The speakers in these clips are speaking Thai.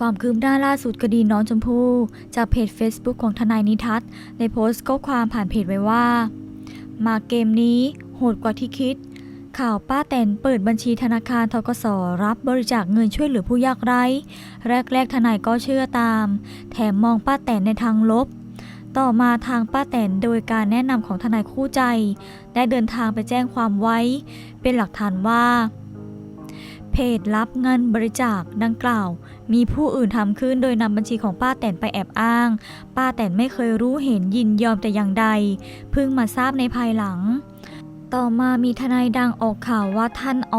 ความคืบหน้าล่าสุดคดีน้องชมพู่ จากเพจ Facebook ของทนายนิทัศน์ได้โพสต์ข้อความผ่านเพจไว้ว่า มาเกมนี้โหดกว่าที่คิด ข่าวป้าแตนเปิดบัญชีธนาคารทกสรับบริจาคเงินช่วยเหลือผู้ยากไร้ แรกๆทนายก็เชื่อตาม แถมมองป้าแตนในทางลบ ต่อมาทางป้าแตนโดยการแนะนำของทนายคู่ใจ ได้เดินทางไปแจ้งความไว้ เป็นหลักฐานว่าเพจรับเงินบริจาคดังกล่าว มีผู้อื่นทำขึ้นโดยนำบัญชีของป้าแตนไปแอบอ้าง ป้าแตนไม่เคยรู้เห็นยินยอมแต่อย่างใด เพิ่งมาทราบในภายหลัง ต่อมามีทนายดังออกข่าวว่าท่านอ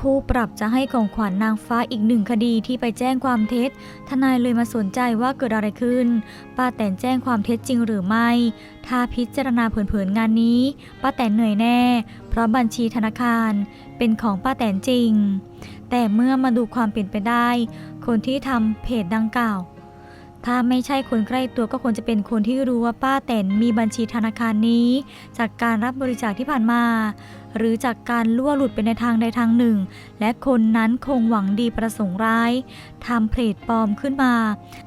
คู่ปรับจะให้ของขวัญนางฟ้าอีกหนึ่งคดีที่ไปแจ้งความเท็จ ทนายเลยมาสนใจว่าเกิดอะไรขึ้น ป้าแตนแจ้งความเท็จจริงหรือไม่ ถ้าพิจารณาเผินๆงานนี้ ป้าแตนเหนื่อยแน่ เพราะบัญชีธนาคารเป็นของป้าแตนจริง แต่เมื่อมาดูความเป็นไปได้ คนที่ทำเพจดังกล่าว ถ้าไม่ใช่คนใกล้ตัวก็ควรจะเป็นคนที่รู้ว่าป้าแตนมีบัญชีธนาคารนี้ จากการรับบริจาคที่ผ่านมา หรือจากการล่วหลุดไปในทางใดทางหนึ่ง และคนนั้นคงหวังดีประสงค์ร้ายทำเพจปลอมขึ้นมา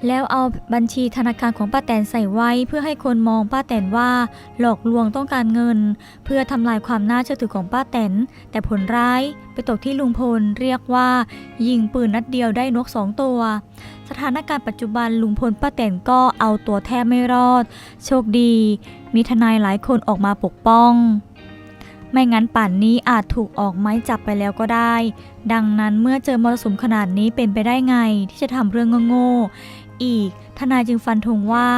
แล้วเอาบัญชีธนาคารของป้าแตนใส่ไว้เพื่อให้คนมองป้าแตนว่า หลอกลวงต้องการเงิน เพื่อทำลายความน่าเชื่อถือของป้าแตน แต่ผลร้ายไปตกที่ลุงพลเรียกว่า ยิงปืนนัดเดียวได้นกสองตัว สถานการณ์ปัจจุบันลุงพลป้าแตนก็เอาตัวแทบไม่รอด โชคดี มีทนายหลายคนออกมาปกป้อง ไม่งั้นป่านนี้อาจถูกออกไม้จับไปแล้วก็ได้ ดังนั้นเมื่อเจอมรสุมขนาดนี้เป็นไปได้ไงที่จะทำเรื่องโง่ๆอีกทนายจึงฟันธงว่า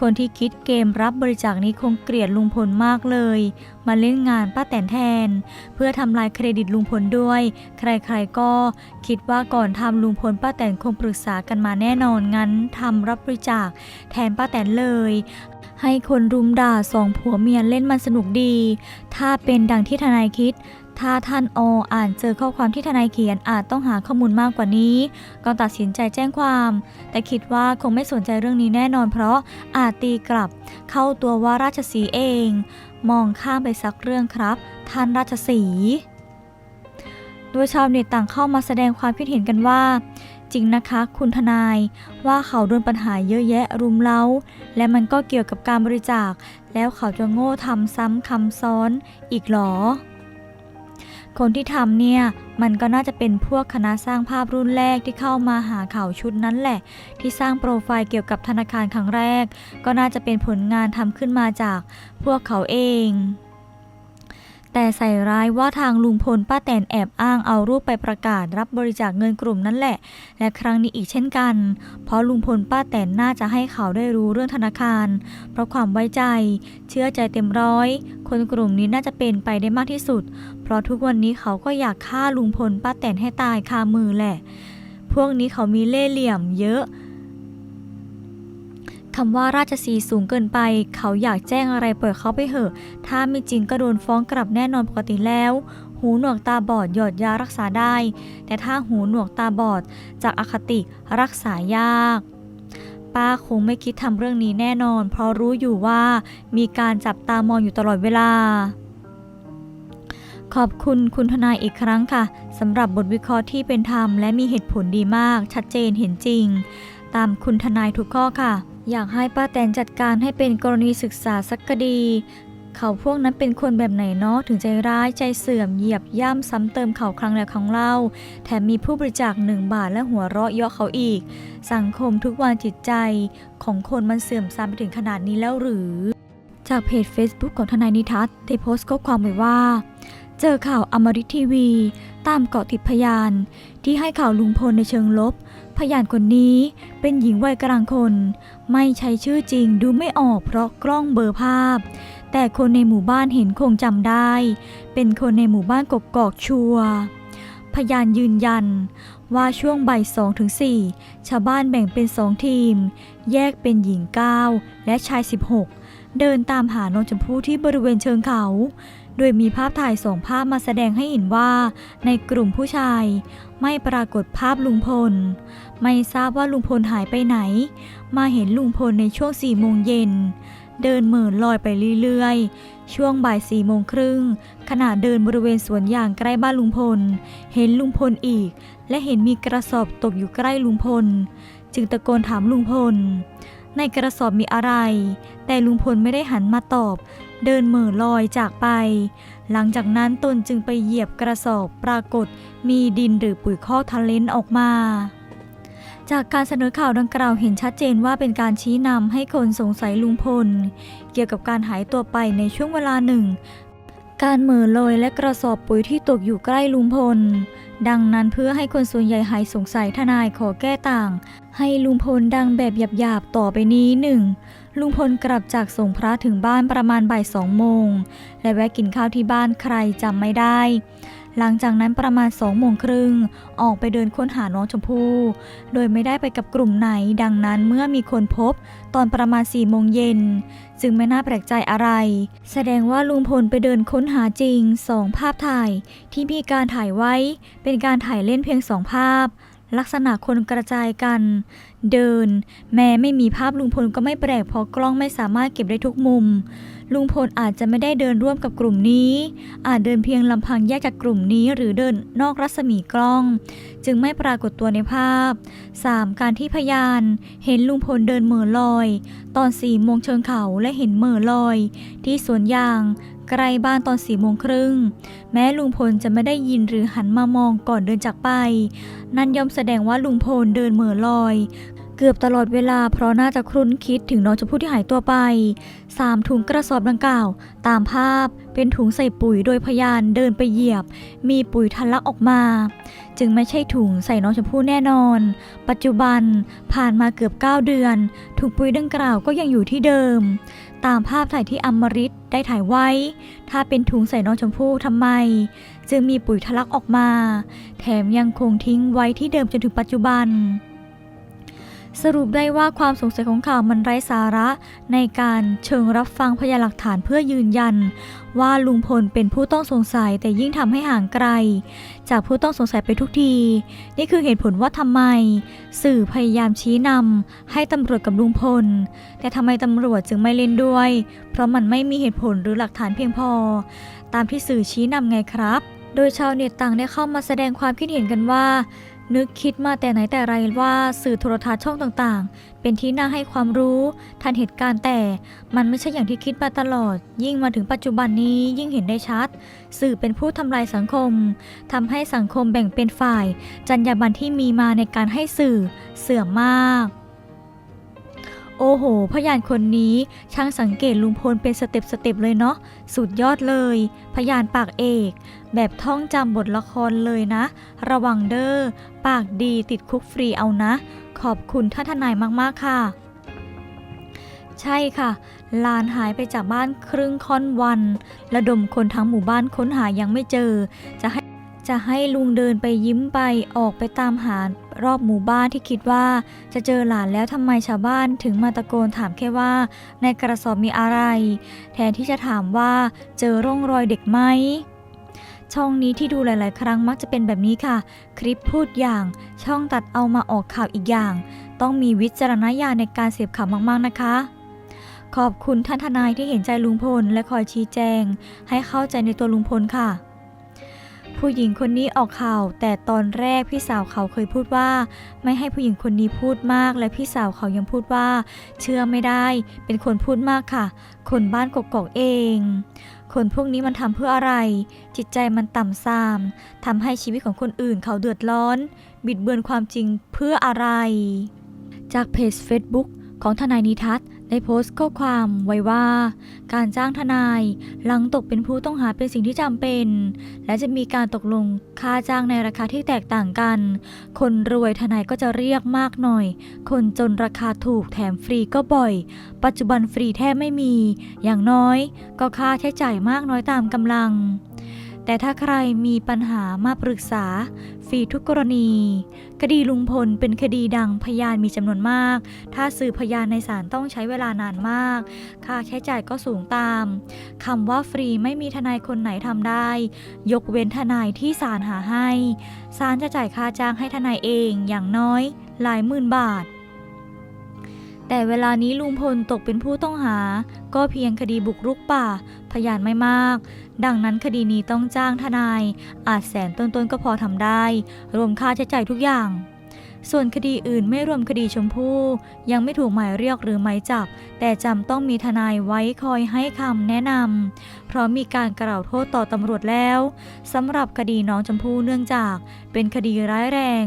คนที่คิดเกมรับบริจาคนี้คงเกลียดลุงพลมากเลย มาเล่นงานป้าแตนแทน เพื่อทำลายเครดิตลุงพลด้วย ใครๆก็คิดว่าก่อนทำลุงพลป้าแตนคงปรึกษากันมาแน่นอนงั้นทำรับบริจาคแทนป้าแตนเลย ให้คนรุมด่าสองผัวเมียเล่นมันสนุกดี ถ้าเป็นดังที่ทนายคิด ถ้าท่านออ่านเจอข้อความที่ทนายเขียนอาจต้องหาข้อมูลมากกว่านี้ ก็ตัดสินใจแจ้งความ แต่คิดว่าคงไม่สนใจเรื่องนี้แน่นอนเพราะอาจตีกลับ เข้าตัวว่าราชสีเอง มองข้ามไปสักเรื่องครับ ท่านราชสีโดยชาวเน็ตต่างเข้ามาแสดงความคิดเห็นกันว่า จริงนะคะ คุณทนาย ว่าเขาโดนปัญหาเยอะแยะรุมเร้า และมันก็เกี่ยวกับการบริจาค แล้วเขาจะโง่ทำซ้ำคำซ้อนอีกหรอ คนที่ทำเนี่ย มันก็น่าจะเป็นพวกคณะสร้างภาพรุ่นแรกที่เข้ามาหาข่าวชุดนั้นแหละ ที่สร้างโปรไฟล์เกี่ยวกับธนาคารครั้งแรก ก็น่าจะเป็นผลงานทำขึ้นมาจากพวกเขาเอง แต่ใส่ร้ายว่าทางลุงพลป้าแตนแอบอ้างเอารูปไปประกาศรับบริจาคเงินกลุ่มนั้นแหละ และครั้งนี้อีกเช่นกัน เพราะลุงพลป้าแตนน่าจะให้เขาได้รู้เรื่องธนาคาร เพราะความไว้ใจ เชื่อใจเต็มร้อย คนกลุ่มนี้น่าจะเป็นไปได้มากที่สุด เพราะทุกวันนี้เขาก็อยากฆ่าลุงพลป้าแตนให้ตายคามือแหละ พวกนี้เขามีเล่ห์เหลี่ยมเยอะ คำว่าราชสีสูงเกินไป เขาอยากแจ้งอะไรเปิดเขาไปเหอะ ถ้าไม่จริงก็โดนฟ้องกลับแน่นอนปกติแล้ว หูหนวกตาบอดหยอดยารักษาได้ แต่ถ้าหูหนวกตาบอดจากอคติรักษายากป้าคงไม่คิดทำเรื่องนี้แน่นอน เพราะรู้อยู่ว่ามีการจับตามองอยู่ตลอดเวลา ขอบคุณคุณทนายอีกครั้งค่ะสำหรับบทวิเคราะห์ที่เป็นธรรมและมีเหตุผลดีมาก ชัดเจนเห็นจริง ตามคุณทนายทุกข้อค่ะ อยากให้ป้าแตนจัดการให้เป็นกรณีศึกษาสักคดี เขาพวกนั้นเป็นคนแบบไหนเนาะถึงใจร้ายใจเสื่อมเหยียบย่ำซ้ำเติมเขาครั้งแล้วครั้งเล่า แถมมีผู้บริจาคหนึ่งบาทและหัวเราะเยาะเขาอีก สังคมทุกวันจิตใจ ของคนมันเสื่อมทรามไปถึงขนาดนี้แล้วหรือ จากเพจ Facebook ของทนายนิทัศน์ได้โพสต์ข้อความไว้ว่า เจอข่าวอมริทีวี ตามเกาะติดพยาน ที่ให้ข่าวลุงพลในเชิงลบ พยานคนนี้เป็นหญิงวัยกลางคน ไม่ใช้ชื่อจริงดูไม่ออกเพราะกล้องเบอร์ภาพ แต่คนในหมู่บ้านเห็นคงจำได้ เป็นคนในหมู่บ้านกกอกชัวพยานยืนยัน ว่าช่วงบ่ายสองถึงสี่ชาวบ้านแบ่งเป็นสองทีม แยกเป็นหญิง 9 และชาย 16 เดินตามหาน้องชมพู่ที่บริเวณเชิงเขา โดยมีภาพถ่ายสองภาพมาแสดงให้เห็นว่า ในกลุ่มผู้ชาย ไม่ปรากฏภาพลุงพล ไม่ทราบว่าลุงพลหายไปไหน มาเห็นลุงพลในช่วงสี่โมงเย็น เดินเหม่อลอยไปเรื่อยๆ ช่วงบ่ายสี่โมงครึ่งขณะเดินบริเวณสวนยางใกล้บ้านลุงพล เห็นลุงพลอีก และเห็นมีกระสอบตกอยู่ใกล้ลุงพล จึงตะโกนถามลุงพลในกระสอบมีอะไร แต่ลุงพลไม่ได้หันมาตอบ เดินเหม่อลอยจากไป หลังจากนั้นตนจึงไปเหยียบกระสอบปรากฏมีดินหรือปุ๋ยคอกทะเลนออกมา จากการเสนอข่าวดังกล่าวเห็นชัดเจนว่าเป็นการชี้นำให้คนสงสัยลุงพล เกี่ยวกับการหายตัวไปในช่วงเวลาหนึ่ง การเหม่อลอยและกระสอบปุ๋ยที่ตกอยู่ใกล้ลุงพล ดังนั้นเพื่อให้คนส่วนใหญ่หายสงสัยทนายขอแก้ต่าง ให้ลุงพลดังแบบหยาบๆ ต่อไปนี้หนึ่งลุงพลกลับจากส่งพระถึงบ้านประมาณบ่ายสองโมง และแวะกินข้าวที่บ้านใครจำไม่ได้ หลังจากนั้นประมาณสองโมงครึ่งออกไปเดินค้นหาน้องชมพู่ โดยไม่ได้ไปกับกลุ่มไหน ดังนั้นเมื่อมีคนพบตอนประมาณสี่โมงเย็นจึงไม่น่าแปลกใจอะไร แสดงว่าลุงพลไปเดินค้นหาจริงสองภาพถ่าย ที่มีการถ่ายไว้เป็นการถ่ายเล่นเพียงสองภาพ ลักษณะคนกระจายกัน เดิน แม้ไม่มีภาพลุงพลก็ไม่แปลกเพราะกล้องไม่สามารถเก็บได้ทุกมุม ลุงพลอาจจะไม่ได้เดินร่วมกับกลุ่มนี้ อาจเดินเพียงลำพังแยกจากกลุ่มนี้หรือเดินนอกรัศมีกล้อง จึงไม่ปรากฏตัวในภาพ 3. การที่พยาน เห็นลุงพลเดินเหม่อลอย ตอน4โมงเชิงเขาและเห็นเหม่อลอย ที่สวนยาง ใกล้บ้านตอน4โมงครึ่ง แม้ลุงพลจะไม่ได้ยินหรือหันมามองก่อนเดินจากไป นั่นย่อมแสดงว่าลุงพลเดินเหม่อลอย เกือบตลอดเวลาเพราะน่าจะครุ่นคิดถึงน้องชมพู่ที่หายตัวไป 3. ถุงกระสอบดังกล่าว ตามภาพเป็นถุงใส่ปุ๋ยโดยพยานเดินไปเหยียบ มีปุ๋ยทะลักออกมา จึงไม่ใช่ถุงใส่น้องชมพู่แน่นอน ปัจจุบันผ่านมาเกือบ 9 เดือน ถุงปุ๋ยดังกล่าวก็ยังอยู่ที่เดิม ตามภาพถ่ายที่อมริตได้ถ่ายไว้ ถ้าเป็นถุงใส่น้องชมพู่ทำไม จึงมีปุ๋ยทะลักออกมา แถมยังคงทิ้งไว้ที่เดิมจนถึงปัจจุบัน สรุปได้ว่าความสงสัยของข่าวมันไร้สาระ ในการเชิงรับฟังพยานหลักฐานเพื่อยืนยัน ว่าลุงพลเป็นผู้ต้องสงสัยแต่ยิ่งทำให้ห่างไกล จากผู้ต้องสงสัยไปทุกที นี่คือเหตุผลว่าทำไม สื่อพยายามชี้นำให้ตำรวจกับลุงพล แต่ทำไมตำรวจจึงไม่เล่นด้วย เพราะมันไม่มีเหตุผลหรือหลักฐานเพียงพอ ตามที่สื่อชี้นำไงครับ โดยชาวเน็ตต่างได้เข้ามาแสดงความคิดเห็นกันว่า นึกคิดมาแต่ไหนแต่ไรว่าสื่อโทรทัศน์ช่องต่างๆ เป็นที่น่าให้ความรู้ทันเหตุการณ์แต่มันไม่ใช่อย่างที่คิดมาตลอด ยิ่งมาถึงปัจจุบันนี้ยิ่งเห็นได้ชัด สื่อเป็นผู้ทำลายสังคมทำให้สังคมแบ่งเป็นฝ่าย จรรยาบรรณที่มีมาในการให้สื่อเสื่อมมาก โอ้โหพยานคนนี้ช่างสังเกตลุงพลเป็นสเต็ปสเต็ปเลยเนาะสุดยอดเลย พยานปากเอก แบบท่องจำบทละครเลยนะ ระวังเด้อปากดีติดคุกฟรีเอานะ ขอบคุณท่านทนายมากๆค่ะ ใช่ค่ะลานหายไปจากบ้านครึ่งค่อนวัน ระดมคนทั้งหมู่บ้านค้นหายังไม่เจอ จะให้จะให้ลุงเดินไปยิ้มไปออกไปตามหา รอบหมู่บ้านที่คิดว่า จะเจอหลานแล้วทำไมชาวบ้านถึงมาตะโกนถามแค่ว่า ในกระสอบมีอะไร แทนที่จะถามว่าเจอร่องรอยเด็กไหมช่องนี้ที่ดูหลาย ๆ ครั้งมักจะเป็นแบบนี้ค่ะ คลิปพูดอย่าง ช่องตัดเอามาออกข่าวอีกอย่าง ต้องมีวิจารณญาณในการเสพข่าวมาก ๆ นะคะ ขอบคุณท่านทนายที่เห็นใจลุงพลและคอยชี้แจง ให้เข้าใจในตัวลุงพลค่ะ ผู้หญิงคนนี้ออกข่าว แต่ตอนแรกพี่สาวเขาเคยพูดว่า ไม่ให้ผู้หญิงคนนี้พูดมาก และพี่สาวเขายังพูดว่า เชื่อไม่ได้ เป็นคนพูดมากค่ะ คนบ้านกกอกเอง คนพวกนี้มันทำเพื่ออะไร จิตใจมันต่ำทรามทำให้ชีวิตของคนอื่นเขาเดือดร้อน บิดเบือนความจริงเพื่ออะไร จากเพจ Facebook ของทนายนิทัศน์ ได้โพสต์ข้อความไว้ว่า การจ้างทนายหลังตกเป็นผู้ต้องหาเป็นสิ่งที่จำเป็น และจะมีการตกลงค่าจ้างในราคาที่แตกต่างกัน คนรวยทนายก็จะเรียกมากหน่อย คนจนราคาถูกแถมฟรีก็บ่อย ปัจจุบันฟรีแทบไม่มี อย่างน้อยก็ค่าใช้จ่ายมากน้อยตามกำลัง แต่ถ้าใครมีปัญหามาปรึกษาฟรีทุกกรณี คดีลุงพลเป็นคดีดังพยานมีจำนวนมาก ถ้าสืบพยานในศาลต้องใช้เวลานานมาก ค่าใช้จ่ายก็สูงตามคำว่าฟรีไม่มีทนายคนไหนทำได้ ยกเว้นทนายที่ศาลหาให้ศาลจะจ่ายค่าจ้างให้ทนายเองอย่างน้อย หลายหมื่นบาทแต่เวลานี้ลุงพลตกเป็นผู้ต้องหา ก็เพียงคดีบุกรุกป่า พยานไม่มาก ดังนั้นคดีนี้ต้องจ้างทนาย อาจแสนต้นๆก็พอทำได้ รวมค่าใช้จ่ายทุกอย่าง ส่วนคดีอื่นไม่รวมคดีชมพู่ ยังไม่ถูกหมายเรียกหรือหมายจับ แต่จำต้องมีทนายไว้คอยให้คำแนะนำเพราะมีการกล่าวโทษต่อตำรวจแล้วสำหรับคดีน้องชมพู่เนื่องจากเป็นคดีร้ายแรง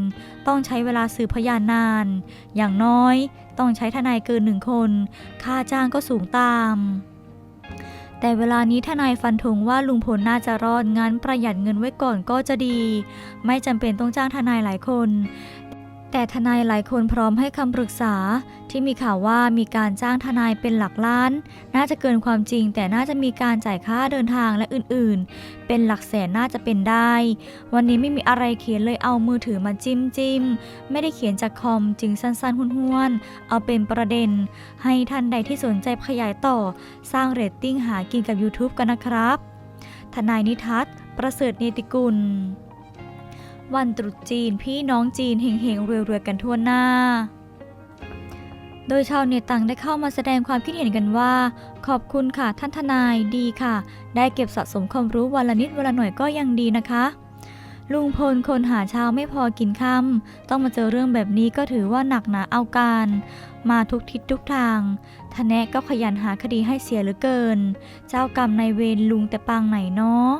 ต้องใช้เวลาสืบพยานนาน อย่างน้อย ต้องใช้ทนายเกินหนึ่งคน ค่าจ้างก็สูงตาม แต่เวลานี้ทนายฟันธงว่าลุงพลน่าจะรอดงั้นประหยัดเงินไว้ก่อนก็จะดี ไม่จำเป็นต้องจ้างทนายหลายคน แต่ทนายหลายคนพร้อมให้คำปรึกษา ที่มีข่าวว่ามีการจ้างทนายเป็นหลักล้าน น่าจะเกินความจริง แต่น่าจะมีการจ่ายค่าเดินทางและอื่นๆ เป็นหลักแสนน่าจะเป็นได้ วันนี้ไม่มีอะไรเขียนเลยเอามือถือมาจิ้มจิ้มไม่ได้เขียนจากคอมจึงสั้นๆห้วนๆเอาเป็นประเด็น ให้ท่านใดที่สนใจขยายต่อ สร้างเรตติ้งหากินกับ YouTube กันนะครับ ทนายนิทัศน์ประเสริฐเนติกุล วันตรุษจีนพี่น้องจีนเฮงๆรวยๆกันทั่วหน้า โดยชาวเน็ตต่างได้เข้ามาแสดงความคิดเห็นกันว่า ขอบคุณค่ะท่านทนายดีค่ะ ได้เก็บสะสมความรู้วันละนิดวันละหน่อยก็ยังดีนะคะ ลุงพลคนหาเช้าไม่พอกินค่ำต้องมาเจอเรื่องแบบนี้ก็ถือว่าหนักหนาเอาการ มาทุกทิศทุกทางทนแนะก็ขยันหาคดีให้เสียเหลือเกิน เจ้ากรรมนายเวรลุงแต่ปางไหนเนาะ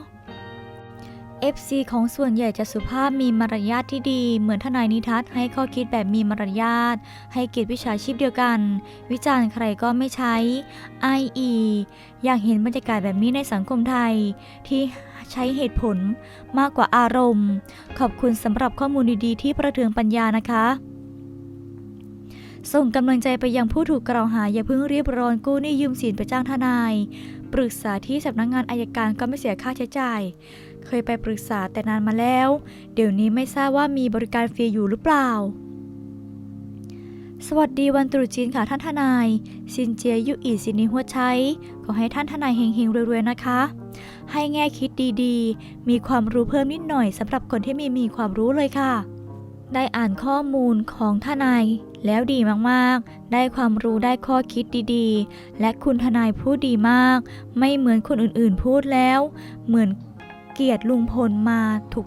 FC ของส่วนใหญ่จะสุภาพมีมารยาทที่ดี เหมือนทนายนิทัศน์ให้ข้อคิดแบบมีมารยาท ให้เกียรติวิชาชีพเดียวกัน วิจารณ์ใครก็ไม่ใช้ IE อยากเห็นบรรยากาศแบบนี้ในสังคมไทย ที่ใช้เหตุผลมากกว่าอารมณ์ ขอบคุณสำหรับข้อมูลดีๆ ที่ประเทืองปัญญานะคะส่งกำลังใจไปยังผู้ถูกกล่าวหาอย่าเพิ่งรีบร้อนกู้หนี้ยืมสินไปจ้างทนาย ปรึกษาที่สำนักงงานอายการก็ไม่เสียค่าใช้จ่าย เคยไปปรึกษาแต่นานมาแล้ว เดี๋ยวนี้ไม่ทราบว่ามีบริการฟรีอยู่หรือเปล่า สวัสดีวันตรุษจีนค่ะท่านทนาย ซินเจียยุอีซินีหัวใช้ขอให้ท่านทนายเฮงๆรวยๆนะคะ ให้แง่คิดดีๆ มีความรู้เพิ่มนิดหน่อยสำหรับคนที่มีมีความรู้เลยค่ะ ได้อ่านข้อมูลของทนายแล้วดีมากๆ ได้ความรู้ได้ข้อคิดดีๆ และคุณทนายพูดดีมาก ไม่เหมือนคนอื่นๆพูดแล้ว เหมือน เกลียดลุงพลมาถูก